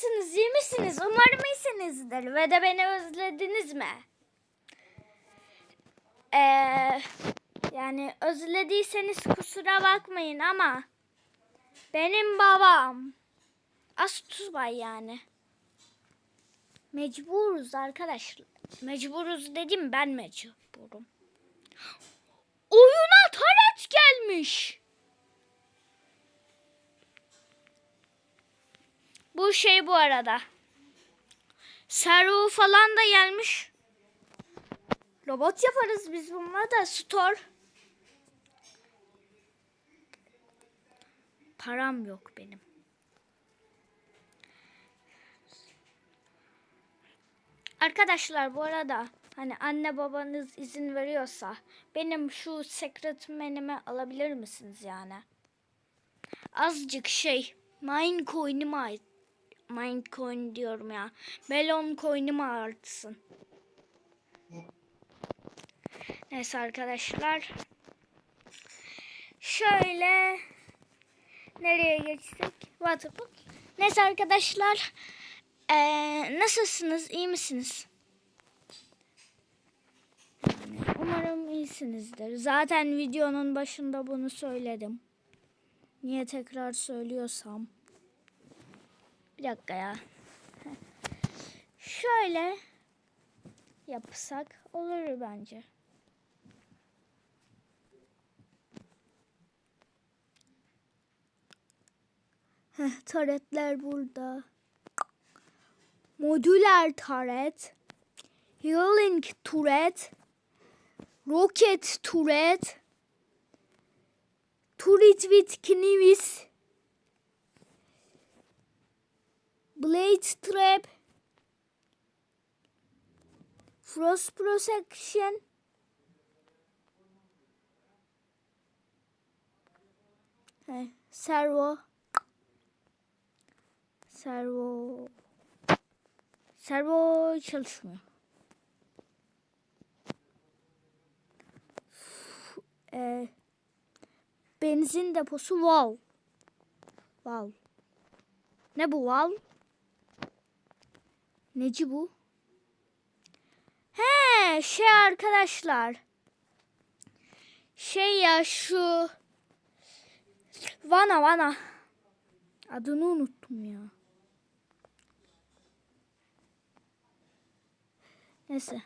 Nasılsınız? iyi misiniz? Umarım iyisinizdir. Ve de beni özlediniz mi? Ee, yani özlediyseniz kusura bakmayın ama benim babam Astubay yani. Mecburuz arkadaşlar. Mecburuz dedim ben mecburum. Bu şey bu arada. Servo falan da gelmiş. Robot yaparız biz bununla da store. Param yok benim. Arkadaşlar bu arada hani anne babanız izin veriyorsa benim şu sekretmenimi alabilir misiniz yani? Azıcık şey Minecoin'imi ait. Minecoin diyorum ya. Melon coin'imi artsın. Neyse arkadaşlar. Şöyle nereye geçsek? Waterpark. Neyse arkadaşlar. Ee, nasılsınız? İyi misiniz? Umarım iyisinizdir. Zaten videonun başında bunu söyledim. Niye tekrar söylüyorsam. Bir dakika ya. Şöyle yapsak olur bence. Heh, taretler burada. Modüler taret. Healing turret. Rocket turret. Turret with knives. Blade trap. Frost protection. He, servo. Servo. Servo çalışmıyor. E, benzin deposu val. Val. Ne bu val? Neci bu? He şey arkadaşlar. Şey ya şu Vana Vana. Adını unuttum ya. Neyse.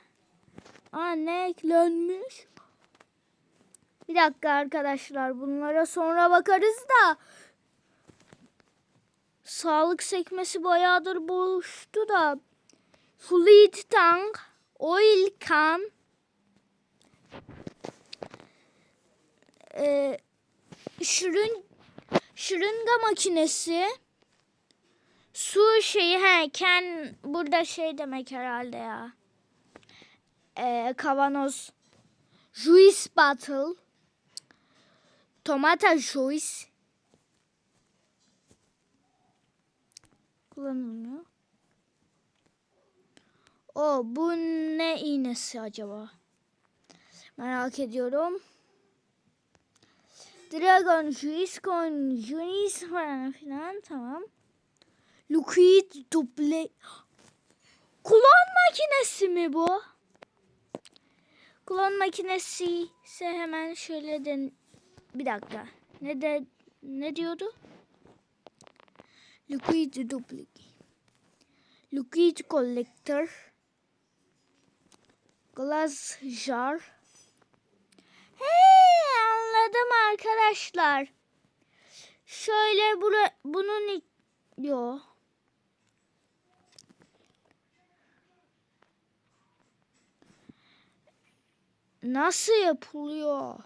Aa ne eklenmiş? Bir dakika arkadaşlar bunlara sonra bakarız da. Sağlık sekmesi bayağıdır boştu da. Fluid tank, oil can, e, şırın, şırınga makinesi, su şeyi, he, ken burada şey demek herhalde ya. E, kavanoz, juice bottle, tomata juice, kullanılmıyor. O bu ne iğnesi acaba? Merak ediyorum. Dragon Juice Coin Juice falan filan tamam. Liquid Double Klon makinesi mi bu? Klon makinesi ise hemen şöyle den bir dakika. Ne de ne diyordu? Liquid Duplicate. Liquid Collector. Glass jar. He anladım arkadaşlar. Şöyle bura, bunun yo. Nasıl yapılıyor?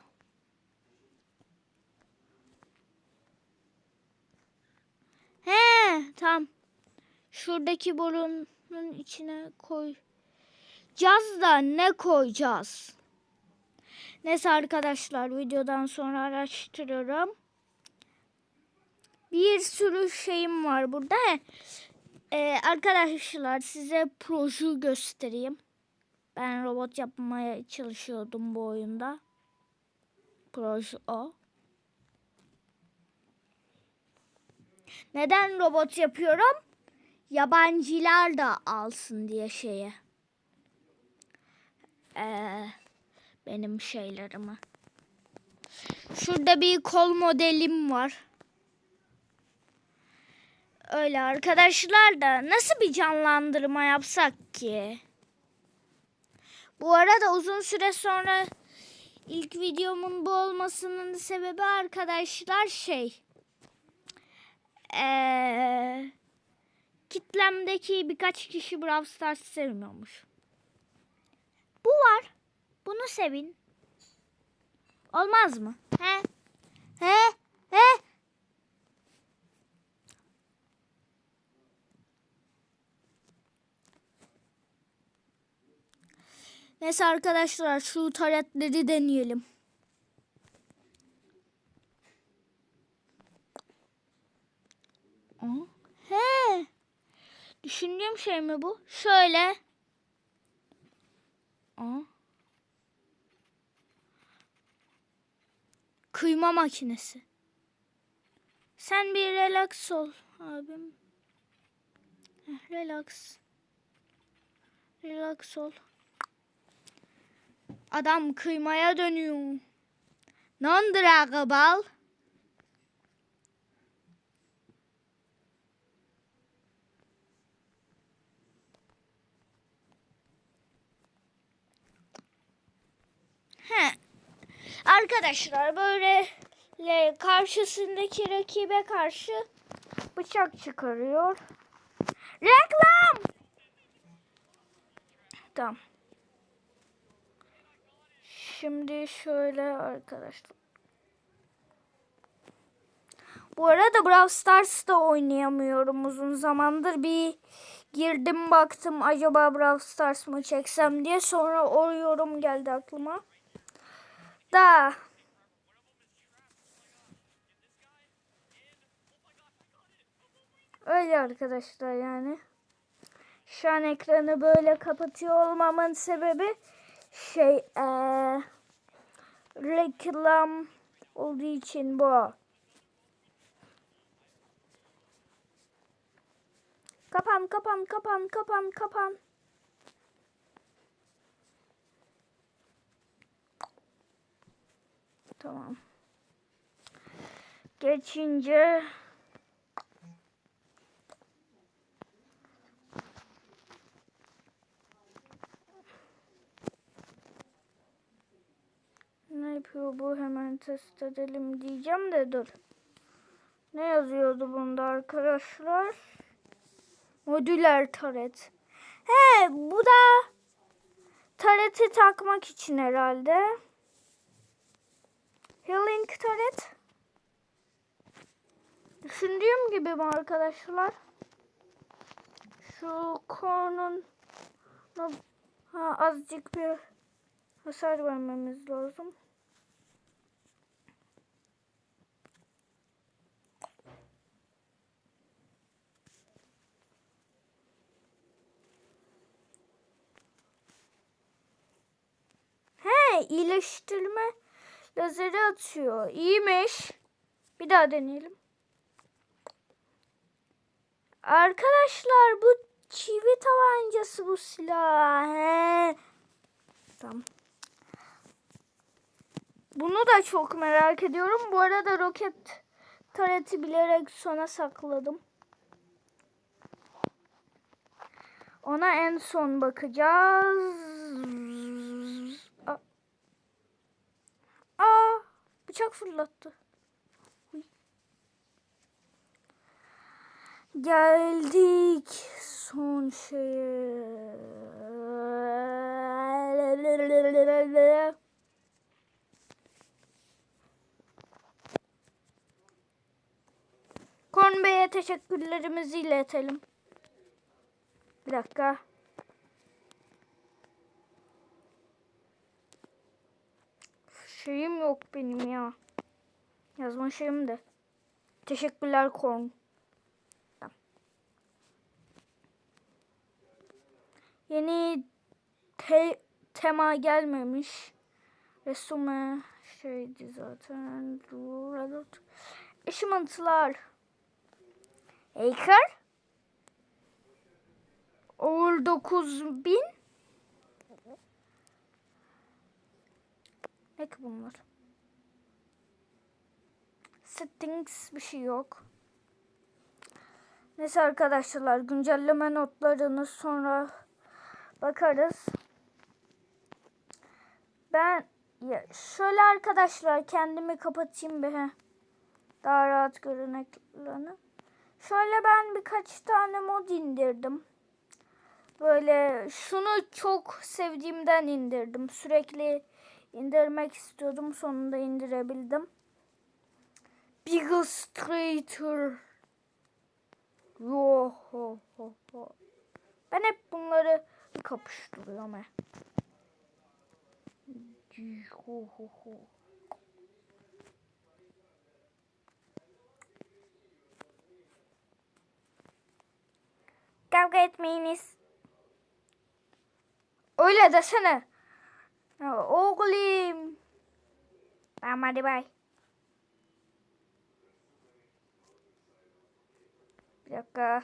He tam. Şuradaki borunun içine koy. Caz da ne koyacağız? Neyse arkadaşlar videodan sonra araştırıyorum. Bir sürü şeyim var burada. Ee, arkadaşlar size proje göstereyim. Ben robot yapmaya çalışıyordum bu oyunda. Proje o. Neden robot yapıyorum? yabancılar da alsın diye şeye. Ee, benim şeylerimi. Şurada bir kol modelim var. Öyle arkadaşlar da nasıl bir canlandırma yapsak ki? Bu arada uzun süre sonra ilk videomun bu olmasının sebebi arkadaşlar şey. Eee kitlemdeki birkaç kişi Brawl Stars sevmiyormuş. Bu var. Bunu sevin. Olmaz mı? He? He? He? Neyse arkadaşlar şu taretleri deneyelim. He. Düşündüğüm şey mi bu? Şöyle. Aa. Kıyma makinesi. Sen bir relax ol abim. Relax. Relax ol. Adam kıymaya dönüyor. Non-dragable. He. Arkadaşlar böyle le- karşısındaki rakibe karşı bıçak çıkarıyor. Reklam! Tamam. Şimdi şöyle arkadaşlar. Bu arada Brawl Stars'ta oynayamıyorum uzun zamandır. Bir girdim baktım acaba Brawl Stars mı çeksem diye. Sonra o yorum geldi aklıma. Da. Öyle arkadaşlar yani. Şu an ekranı böyle kapatıyor olmamın sebebi şey eee reklam olduğu için bu. Kapan kapan kapan kapan kapan. Tamam. Geçince ne yapıyor bu hemen test edelim diyeceğim de dur. Ne yazıyordu bunda arkadaşlar? Modüler taret. He bu da tareti takmak için herhalde. Healing taret. Düşündüğüm gibi mi arkadaşlar? Şu konun ha, azıcık bir hasar vermemiz lazım. He iyileştirme lazeri atıyor. İyiymiş. Bir daha deneyelim. Arkadaşlar bu çivi tabancası bu silah. He. Tamam. Bunu da çok merak ediyorum. Bu arada roket tareti bilerek sona sakladım. Ona en son bakacağız. Aa, Aa bıçak fırlattı. Geldik son şeye. Bey'e teşekkürlerimizi iletelim. Bir dakika. Şeyim yok benim ya. Yazma şeyim de. Teşekkürler Korn. Yeni te- tema gelmemiş. Resume şeydi zaten. Achievement'lar. Hacker. Oğul 9000. Ne ki bunlar? Settings bir şey yok. Neyse arkadaşlar güncelleme notlarını sonra bakarız. Ben ya şöyle arkadaşlar kendimi kapatayım bir. Daha rahat görün ekranı. Şöyle ben birkaç tane mod indirdim. Böyle şunu çok sevdiğimden indirdim. Sürekli indirmek istiyordum. Sonunda indirebildim. Biggestrator. Yo ho ho ho. Ben hep bunları kapıştırıyorum he. Ho ho ho. Kavga etmeyiniz. Öyle desene. Oğlum. Tamam hadi bay. Bir dakika.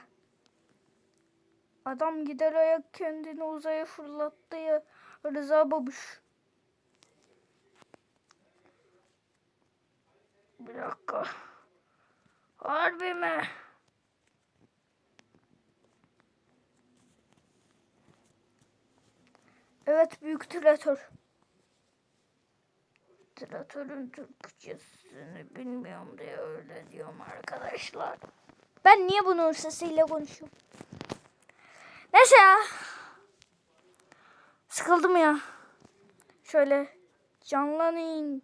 Adam gider ayak kendini uzaya fırlattı ya. Rıza babuş. Bir dakika. Harbi mi? Evet büyük tiratör. Tiratörün Türkçesini bilmiyorum diye öyle diyorum arkadaşlar. Ben niye bunun sesiyle konuşuyorum? Neyse ya. Sıkıldım ya. Şöyle canlanayım.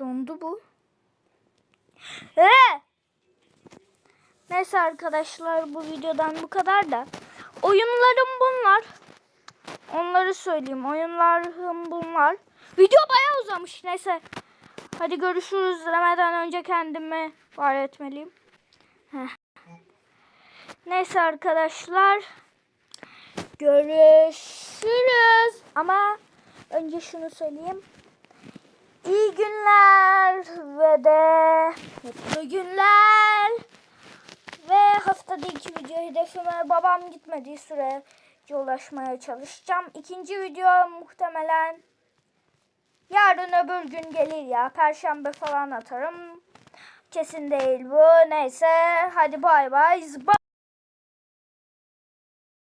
Dondu bu. Ee! Neyse arkadaşlar bu videodan bu kadar da. Oyunlarım bunlar. Onları söyleyeyim. Oyunlarım bunlar. Video bayağı uzamış. Neyse. Hadi görüşürüz demeden önce kendimi var etmeliyim. Neyse arkadaşlar. Görüşürüz. Ama önce şunu söyleyeyim. İyi günler ve de mutlu günler. Ve haftada iki video hedefime babam gitmediği sürece ulaşmaya çalışacağım. İkinci video muhtemelen yarın öbür gün gelir ya. Perşembe falan atarım. Kesin değil bu. Neyse hadi bay bay.